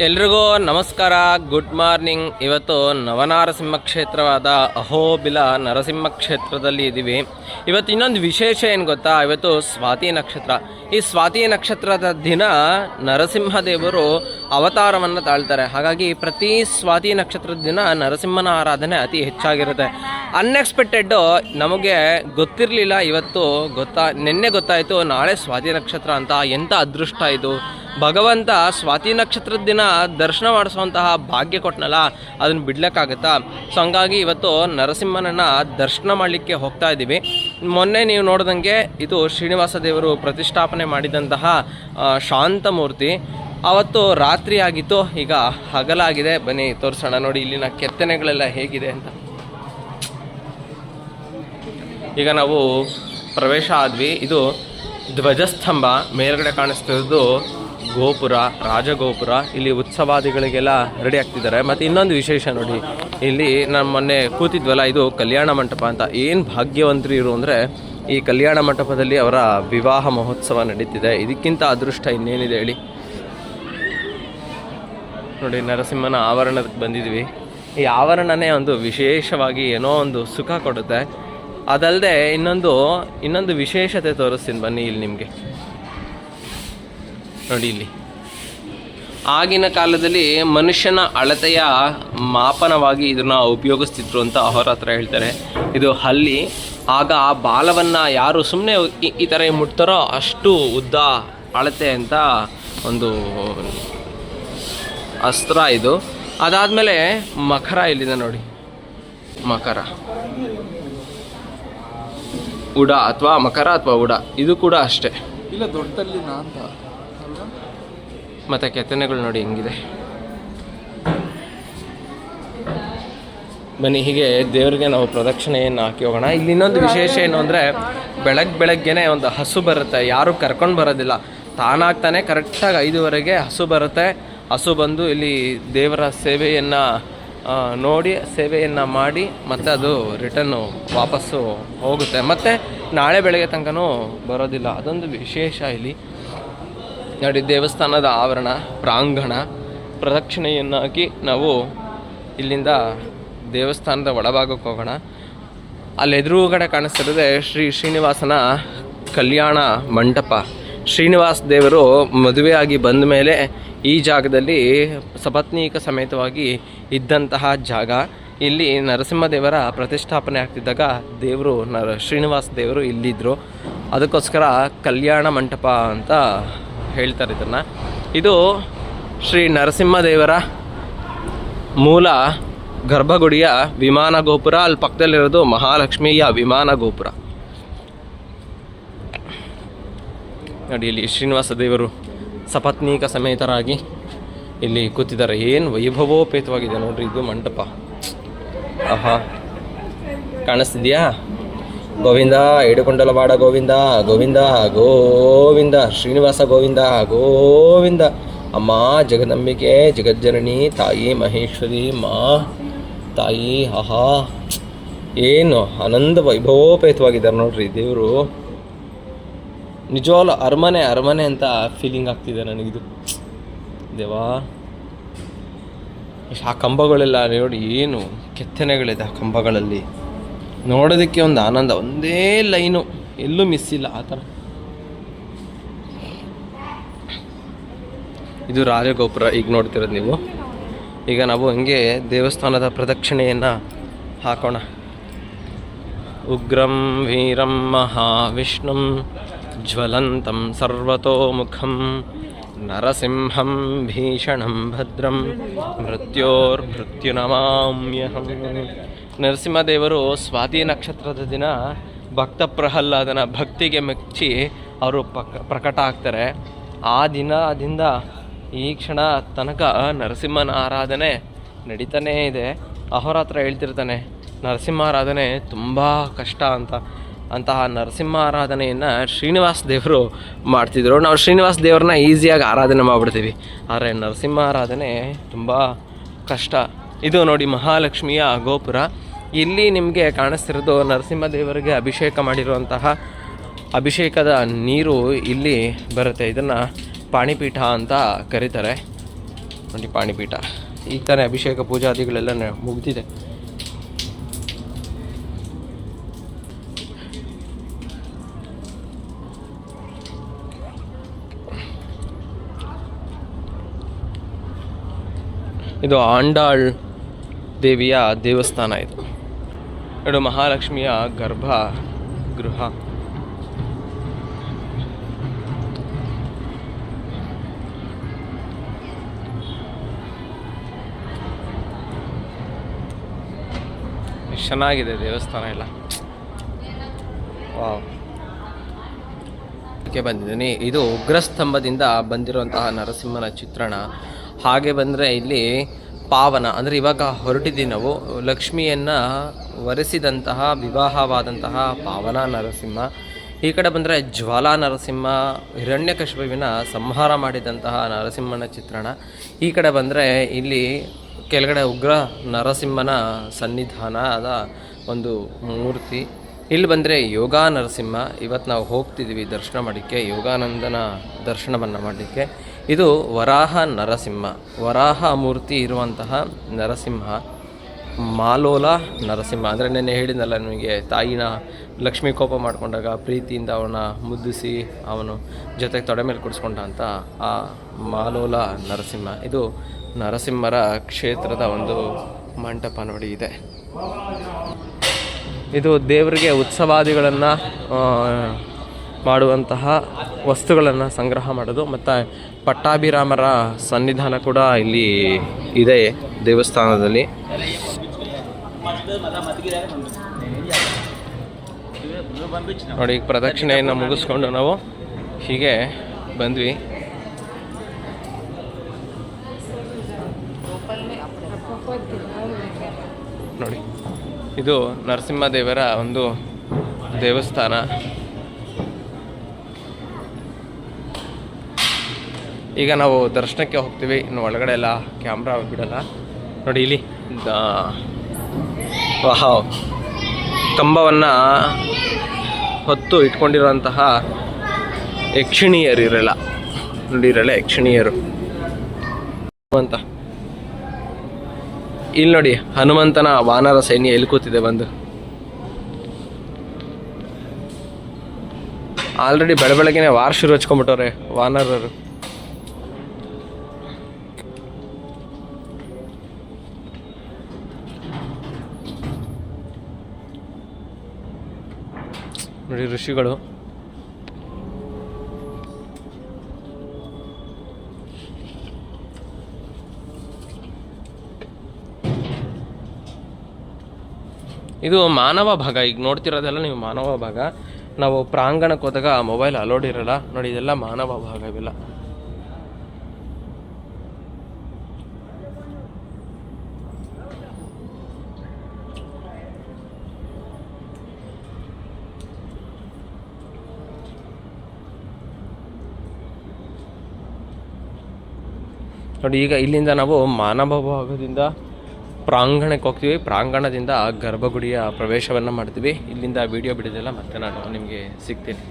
ಎಲ್ರಿಗೂ ನಮಸ್ಕಾರ. Good morning ಇವತ್ತು ನವನಾರಸಿಂಹ ಕ್ಷೇತ್ರವಾದ ಅಹೋಬಿಲ ನರಸಿಂಹ ಕ್ಷೇತ್ರದಲ್ಲಿ ಇದ್ದೀವಿ ಇವತ್ತು ಇನ್ನೊಂದು ವಿಶೇಷ ಏನು ಗೊತ್ತಾ? ಇವತ್ತು ಸ್ವಾತಿ ನಕ್ಷತ್ರ. ಈ ಸ್ವಾತಿ ನಕ್ಷತ್ರದ ದಿನ ನರಸಿಂಹದೇವರು ಅವತಾರವನ್ನು ತಾಳ್ತಾರೆ. ಹಾಗಾಗಿ ಪ್ರತಿ ಸ್ವಾತಿ ನಕ್ಷತ್ರದ ದಿನ ನರಸಿಂಹನ ಆರಾಧನೆ ಅತಿ ಹೆಚ್ಚಾಗಿರುತ್ತೆ. ಅನ್ಎಕ್ಸ್ಪೆಕ್ಟೆಡ್ ನಮಗೆ ಗೊತ್ತಿರಲಿಲ್ಲ ಇವತ್ತು ಗೊತ್ತಾ? ನಿನ್ನೆ ಗೊತ್ತಾಯಿತು, ನಾಳೆ ಸ್ವಾತಿ ನಕ್ಷತ್ರ ಅಂತ. ಎಂಥ ಅದೃಷ್ಟ ಇದು? ಭಗವಂತ ಸ್ವಾತಿ ನಕ್ಷತ್ರದ ದಿನ ದರ್ಶನ ಮಾಡಿಸುವಂತಹ ಭಾಗ್ಯ ಕೊಟ್ಟನಲ್ಲ ಅದನ್ನು ಬಿಡ್ಲಿಕ್ಕಾಗತ್ತಾ? ಸೊ ಹಂಗಾಗಿ ಇವತ್ತು ನರಸಿಂಹನನ್ನು ದರ್ಶನ ಮಾಡಲಿಕ್ಕೆ ಹೋಗ್ತಾ ಇದ್ದೀವಿ. ಮೊನ್ನೆ ನೀವು ನೋಡ್ದಂಗೆ ಇದು ಶ್ರೀನಿವಾಸ ದೇವರು ಪ್ರತಿಷ್ಠಾಪನೆ ಮಾಡಿದಂತಹ ಶಾಂತ ಮೂರ್ತಿ ಅವತ್ತು ರಾತ್ರಿ ಆಗಿತ್ತು, ಈಗ ಹಗಲಾಗಿದೆ. ಬನ್ನಿ, ತೋರಿಸೋಣ ನೋಡಿ ಇಲ್ಲಿನ ಕೆತ್ತನೆಗಳೆಲ್ಲ ಹೇಗಿದೆ ಅಂತ. ಈಗ ನಾವು ಪ್ರವೇಶ ಆದ್ವಿ. ಇದು ಧ್ವಜಸ್ತಂಭ ಮೇಲ್ಗಡೆ ಕಾಣಿಸ್ತಿರೋದು ಗೋಪುರ, ರಾಜಗೋಪುರ, ಇಲ್ಲಿ ಉತ್ಸವಾದಿಗಳಿಗೆಲ್ಲ ರೆಡಿ ಆಗ್ತಿದ್ದಾರೆ. ಮತ್ತು ಇನ್ನೊಂದು ವಿಶೇಷ ನೋಡಿ, ಇಲ್ಲಿ ನಾನು ಮೊನ್ನೆ ಕೂತಿದ್ವಲ್ಲ, ಇದು ಕಲ್ಯಾಣ ಮಂಟಪ ಅಂತ. ಏನು ಭಾಗ್ಯವಂತರು ಇರು ಅಂದರೆ, ಈ ಕಲ್ಯಾಣ ಮಂಟಪದಲ್ಲಿ ಅವರ ವಿವಾಹ ಮಹೋತ್ಸವ ನಡೀತಿದೆ. ಇದಕ್ಕಿಂತ ಅದೃಷ್ಟ ಇನ್ನೇನಿದೆ ಹೇಳಿ? ನೋಡಿ, ನರಸಿಂಹನ ಆವರಣಕ್ಕೆ ಬಂದಿದ್ವಿ. ಈ ಆವರಣನೇ ಒಂದು ವಿಶೇಷವಾಗಿ ಏನೋ ಒಂದು ಸುಖ ಕೊಡುತ್ತೆ. ಅದಲ್ಲದೆ ಇನ್ನೊಂದು ಇನ್ನೊಂದು ವಿಶೇಷತೆ ತೋರಿಸ್ತೀನಿ ಬನ್ನಿ ಇಲ್ಲಿ ನಿಮಗೆ. ನೋಡಿ ಇಲ್ಲಿ. ಆಗಿನ ಕಾಲದಲ್ಲಿ ಮನುಷ್ಯನ ಅಳತೆಯ ಮಾಪನವಾಗಿ ಇದನ್ನು ಉಪಯೋಗಿಸ್ತಿದ್ರು ಅಂತ ಅವರ ಹತ್ರ ಹೇಳ್ತಾರೆ. ಇದು ಹಲ್ಲಿ, ಆಗ ಆ ಬಾಲವನ್ನು ಯಾರು ಸುಮ್ಮನೆ ಈ ಥರ ಮುಟ್ತಾರೋ ಅಷ್ಟು ಉದ್ದ ಅಳತೆ ಅಂತ ಒಂದು ಅಸ್ತ್ರ ಇದು. ಅದಾದಮೇಲೆ ಮಕರ ಇಲ್ಲಿದೆ ನೋಡಿ. ಮಕರ. ಉಡ ಅಥವಾ ಮಕರ ಅಥವಾ ಉಡ. ಇದು ಕೂಡ ಅಷ್ಟೇ. ಇಲ್ಲ, ದೊಡ್ಡಲ್ಲಿನ ಅಂತ. ಮತ್ತು ಕೆತ್ತನೆಗಳು ನೋಡಿ ಹೆಂಗಿದೆ. ಬನ್ನಿ, ಹೀಗೆ ದೇವರಿಗೆ ನಾವು ಪ್ರದಕ್ಷಿಣೆಯನ್ನು ಹಾಕಿ ಹೋಗೋಣ. ಇಲ್ಲಿ ಇನ್ನೊಂದು ವಿಶೇಷ ಏನು ಅಂದರೆ ಬೆಳಗ್ಗೆ ಬೆಳಗ್ಗೆನೆ ಒಂದು ಹಸು ಬರುತ್ತೆ. ಯಾರು ಕರ್ಕೊಂಡು ಬರೋದಿಲ್ಲ. ತಾನಾಗ್ತಾನೆ ಕರೆಕ್ಟಾಗಿ ಐದುವರೆಗೆ ಹಸು ಬರುತ್ತೆ. ಹಸು ಬಂದು ಇಲ್ಲಿ ದೇವರ ಸೇವೆಯನ್ನು ನೋಡಿ, ಸೇವೆಯನ್ನು ಮಾಡಿ ಮತ್ತೆ ಅದು ರಿಟರ್ನು ವಾಪಸ್ಸು ಹೋಗುತ್ತೆ. ಮತ್ತು ನಾಳೆ ಬೆಳಗ್ಗೆ ತನಕನೂ ಬರೋದಿಲ್ಲ. ಅದೊಂದು ವಿಶೇಷ ಇಲ್ಲಿ. ನೋಡಿ ದೇವಸ್ಥಾನದ ಆವರಣ, ಪ್ರಾಂಗಣ, ಪ್ರದಕ್ಷಿಣೆಯನ್ನಾಗಿ ನಾವು ಇಲ್ಲಿಂದ ದೇವಸ್ಥಾನದ ಒಳಭಾಗಕ್ಕೆ ಹೋಗೋಣ. ಅಲ್ಲಿ ಎದುರುಗಡೆ ಕಾಣಿಸ್ತಿರೋದೆ ಶ್ರೀ ಶ್ರೀನಿವಾಸನ ಕಲ್ಯಾಣ ಮಂಟಪ. ಶ್ರೀನಿವಾಸ ದೇವರು ಮದುವೆಯಾಗಿ ಬಂದ ಮೇಲೆ ಈ ಜಾಗದಲ್ಲಿ ಸಪತ್ನೀಕ ಸಮೇತವಾಗಿ ಇದ್ದಂತಹ ಜಾಗ. ಇಲ್ಲಿ ನರಸಿಂಹದೇವರ ಪ್ರತಿಷ್ಠಾಪನೆ ಆಗ್ತಿದ್ದಾಗ ದೇವರು ನರ ಶ್ರೀನಿವಾಸ ದೇವರು ಇಲ್ಲಿದ್ದರು ಅದಕ್ಕೋಸ್ಕರ ಕಲ್ಯಾಣ ಮಂಟಪ ಅಂತ ಹೇಳ್ತಾರೆ ಇದನ್ನು. ಇದು ಶ್ರೀ ನರಸಿಂಹದೇವರ ಮೂಲ ಗರ್ಭಗುಡಿಯ ವಿಮಾನ ಗೋಪುರ. ಅಲ್ಲಿ ಪಕ್ಕದಲ್ಲಿರೋದು ಮಹಾಲಕ್ಷ್ಮಿಯ ವಿಮಾನ ಗೋಪುರ. ನೋಡಿ, ಇಲ್ಲಿ ಶ್ರೀನಿವಾಸ ದೇವರು ಸಪತ್ನೀಕ ಸಮೇತರಾಗಿ ಇಲ್ಲಿ ಕೂತಿದ್ದಾರೆ. ಏನು ವೈಭವೋಪೇತವಾಗಿದೆ ನೋಡ್ರಿ, ಇದು ಮಂಟಪ. ಆಹಾ, ಕಾಣಿಸ್ತಿದ್ಯಾ? ಗೋವಿಂದ ಏಡುಕೊಂಡಲವಾಡ ಗೋವಿಂದ ಗೋವಿಂದ ಗೋವಿಂದ, ಶ್ರೀನಿವಾಸ ಗೋವಿಂದ ಗೋವಿಂದ. ಅಮ್ಮ, ಜಗದಂಬಿಕೆ, ಜಗಜ್ಜನನಿ, ತಾಯಿ ಮಹೇಶ್ವರಿ, ಮಾ, ತಾಯಿ, ಆಹಾ. ಏನು ಆನಂದ ವೈಭವೋಪೇತವಾಗಿದ್ದಾರೆ ನೋಡ್ರಿ ದೇವರು. ನಿಜವಾಗ್ಲು ಅರಮನೆ ಅರಮನೆ ಅಂತ ಫೀಲಿಂಗ್ ಆಗ್ತಿದೆ ನನಗಿದು. ದೇವಾ. ಆ ಕಂಬಗಳೆಲ್ಲ ನೋಡಿ ಏನು ಕೆತ್ತನೆಗಳಿದೆ ಆ ಕಂಬಗಳಲ್ಲಿ. ನೋಡೋದಕ್ಕೆ ಒಂದು ಆನಂದ. ಒಂದೇ ಲೈನು ಎಲ್ಲೂ ಮಿಸ್ ಇಲ್ಲ ಆ ಥರ. ಇದು ರಾಜಗೋಪುರ ಈಗ ನೋಡ್ತಿರೋದು ನೀವು. ಈಗ ನಾವು ಹಂಗೆ ದೇವಸ್ಥಾನದ ಪ್ರದಕ್ಷಿಣೆಯನ್ನು ಹಾಕೋಣ. ಉಗ್ರಂ, ವೀರಂ, ಮಹಾವಿಷ್ಣುಂ, ಜ್ವಲಂತಂ, ಸರ್ವತೋಮುಖಂ, ನರಸಿಂಹಂ, ಭೀಷಣಂ, ಭದ್ರಂ ಮೃತ್ಯೋರ್ಮೃತ್ಯುನಮಾಮ್ಯಹಂ ನರಸಿಂಹದೇವರು ಸ್ವಾತಿ ನಕ್ಷತ್ರದ ದಿನ ಭಕ್ತ ಪ್ರಹ್ಲಾದನ ಭಕ್ತಿಗೆ ಮೆಚ್ಚಿ ಅವರು ಪಕ್ ಪ್ರಕಟ ಆಗ್ತಾರೆ. ಆ ದಿನದಿಂದ ಈ ಕ್ಷಣ ತನಕ ನರಸಿಂಹನ ಆರಾಧನೆ ನಡೀತಾನೇ ಇದೆ. ಅಹೋರಾತ್ರ ಹೇಳ್ತಿರ್ತಾನೆ, ನರಸಿಂಹ ಆರಾಧನೆ ತುಂಬ ಕಷ್ಟ ಅಂತ, ಅಂತಹ ನರಸಿಂಹ ಆರಾಧನೆಯನ್ನು ಶ್ರೀನಿವಾಸ ದೇವರು ಮಾಡ್ತಿದ್ರು. ನಾವು ಶ್ರೀನಿವಾಸ ದೇವ್ರನ್ನ ಈಸಿಯಾಗಿ ಆರಾಧನೆ ಮಾಡಿಬಿಡ್ತೀವಿ. ಆದರೆ ನರಸಿಂಹ ಆರಾಧನೆ ತುಂಬ ಕಷ್ಟ. ಇದು ನೋಡಿ ಮಹಾಲಕ್ಷ್ಮಿಯ ಗೋಪುರ. ಇಲ್ಲಿ ನಿಮಗೆ ಕಾಣಿಸ್ತಿರೋದು ನರಸಿಂಹ ದೇವರಿಗೆ ಅಭಿಷೇಕ ಮಾಡಿರುವಂತಹ ಅಭಿಷೇಕದ ನೀರು ಇಲ್ಲಿ ಬರುತ್ತೆ. ಇದನ್ನು ಪಾಣಿಪೀಠ ಅಂತ ಕರೀತಾರೆ. ನೋಡಿ ಪಾಣಿಪೀಠ. ಈಗ ತಾನೇ ಅಭಿಷೇಕ ಪೂಜಾದಿಗಳೆಲ್ಲ ಮುಗ್ದಿದೆ. ಇದು ಆಂಡಾಳ್ ದೇವಿಯ ದೇವಸ್ಥಾನ ಇದು. ಇದು ಮಹಾಲಕ್ಷ್ಮಿಯ ಗರ್ಭ ಗೃಹ ಚೆನ್ನಾಗಿದೆ ದೇವಸ್ಥಾನ ಎಲ್ಲ. ವಾವ್. ಬಂದಿದ್ದೀನಿ. ಇದು ಉಗ್ರಸ್ತಂಭದಿಂದ ಬಂದಿರುವಂತಹ ನರಸಿಂಹನ ಚಿತ್ರಣ. ಹಾಗೆ ಬಂದರೆ ಇಲ್ಲಿ ಪಾವನ, ಅಂದರೆ ಇವಾಗ ಹೊರಟಿದ್ದೀವಿ ನಾವು ಲಕ್ಷ್ಮಿಯನ್ನು ವರೆಸಿದಂತಹ, ವಿವಾಹವಾದಂತಹ ಪಾವನ ನರಸಿಂಹ, ಈ ಕಡೆ ಬಂದರೆ ಜ್ವಾಲಾ ನರಸಿಂಹ ಹಿರಣ್ಯಕಶಿಪುವಿನ ಸಂಹಾರ ಮಾಡಿದಂತಹ ನರಸಿಂಹನ ಚಿತ್ರಣ. ಈ ಕಡೆ ಬಂದರೆ ಇಲ್ಲಿ ಕೆಳಗಡೆ ಉಗ್ರ ನರಸಿಂಹನ ಸನ್ನಿಧಾನದ ಒಂದು ಮೂರ್ತಿ. ಇಲ್ಲಿ ಬಂದರೆ ಯೋಗ ನರಸಿಂಹ ಇವತ್ತು ನಾವು ಹೋಗ್ತಿದ್ದೀವಿ ದರ್ಶನ ಮಾಡಲಿಕ್ಕೆ ಯೋಗಾನಂದನ ದರ್ಶನವನ್ನು ಮಾಡಲಿಕ್ಕೆ ಇದು ವರಾಹ ನರಸಿಂಹ. ವರಾಹ ಮೂರ್ತಿ ಇರುವಂತಹ ನರಸಿಂಹ. ಮಾಲೋಲ ನರಸಿಂಹ. ಅಂದರೆ ನೆನ್ನೆ ಹೇಳಿದ್ನಲ್ಲ ನಿಮಗೆ, ತಾಯಿನ ಲಕ್ಷ್ಮೀ ಕೋಪ ಮಾಡಿಕೊಂಡಾಗ ಪ್ರೀತಿಯಿಂದ ಅವನ ಮುದ್ದಿಸಿ ಅವನು ಜೊತೆಗೆ ತೊಡೆ ಮೇಲೆ ಕುಡಿಸ್ಕೊಂಡ ಅಂತ ಆ ಮಾಲೋಲ ನರಸಿಂಹ. ಇದು ನರಸಿಂಹರ ಕ್ಷೇತ್ರದ ಒಂದು ಮಂಟಪ ನೋಡಿ ಇದೆ. ಇದು ದೇವರಿಗೆ ಉತ್ಸವಾದಿಗಳನ್ನು ಮಾಡುವಂತಹ ವಸ್ತುಗಳನ್ನು ಸಂಗ್ರಹ ಮಾಡೋದು ಮತ್ತು ಪಟ್ಟಾಭಿರಾಮರ ಸನ್ನಿಧಾನ ಕೂಡ ಇಲ್ಲಿ ಇದೆ ದೇವಸ್ಥಾನದಲ್ಲಿ. ನೋಡಿ, ಈಗ ಪ್ರದಕ್ಷಿಣೆಯನ್ನು ಮುಗಿಸ್ಕೊಂಡು ನಾವು ಹೀಗೆ ಬಂದ್ವಿ. ನೋಡಿ, ಇದು ನರಸಿಂಹದೇವರ ಒಂದು ದೇವಸ್ಥಾನ. ಈಗ ನಾವು ದರ್ಶನಕ್ಕೆ ಹೋಗ್ತೀವಿ. ಇನ್ನು ಒಳಗಡೆ ಎಲ್ಲ ಕ್ಯಾಮ್ರಾ ಬಿಡಲ್ಲ. ನೋಡಿ ಇಲ್ಲಿ ದ- ವಾಹ್, ಕಂಬವನ್ನು ಹೊತ್ತು ಇಟ್ಕೊಂಡಿರುವಂತಹ ಯಕ್ಷಿಣಿಯರು ಇರಲ್ಲ ನೋಡಿ ಇರಲ್ಲ ಯಕ್ಷಿಣಿಯರು. ಅಂತ ಇಲ್ಲಿ ನೋಡಿ, ಹನುಮಂತನ ವಾನರ ಸೈನ್ಯ ಎಲ್ಲಿ ಕೂತಿದೆ ಬಂದು. ಆಲ್ರೆಡಿ ಬೆಳ ವಾರ್ ವಾರ ಶುರು ಹಚ್ಕೊಂಡ್ಬಿಟ್ಟವ್ರೆ ವಾನರರು. ನೋಡಿ ಋಷಿಗಳು. ಇದು ಮಾನವ ಭಾಗ. ಈಗ ನೋಡ್ತಿರೋದೆಲ್ಲ ನೀವು ಮಾನವ ಭಾಗ. ನಾವು ಪ್ರಾಂಗಣಕ್ಕೆ ಹೋದಾಗ ಮೊಬೈಲ್ ಅಲೋಡ್ ಇರಲ್ಲ. ನೋಡಿ, ಇದೆಲ್ಲ ಮಾನವ ಭಾಗ ಇವೆಲ್ಲ ನೋಡಿ, ಈಗ ಇಲ್ಲಿಂದ ನಾವು ಮಾನವ ಭಾಗದಿಂದ ಪ್ರಾಂಗಣಕ್ಕೆ ಹೋಗ್ತೀವಿ. ಪ್ರಾಂಗಣದಿಂದ ಗರ್ಭಗುಡಿಯ ಪ್ರವೇಶವನ್ನು ಮಾಡ್ತೀವಿ. ಇಲ್ಲಿಂದ ವಿಡಿಯೋ ಬಿಡೋದಿಲ್ಲ ಮತ್ತೆ ನಾನು ನಿಮಗೆ ಸಿಗ್ತೀನಿ.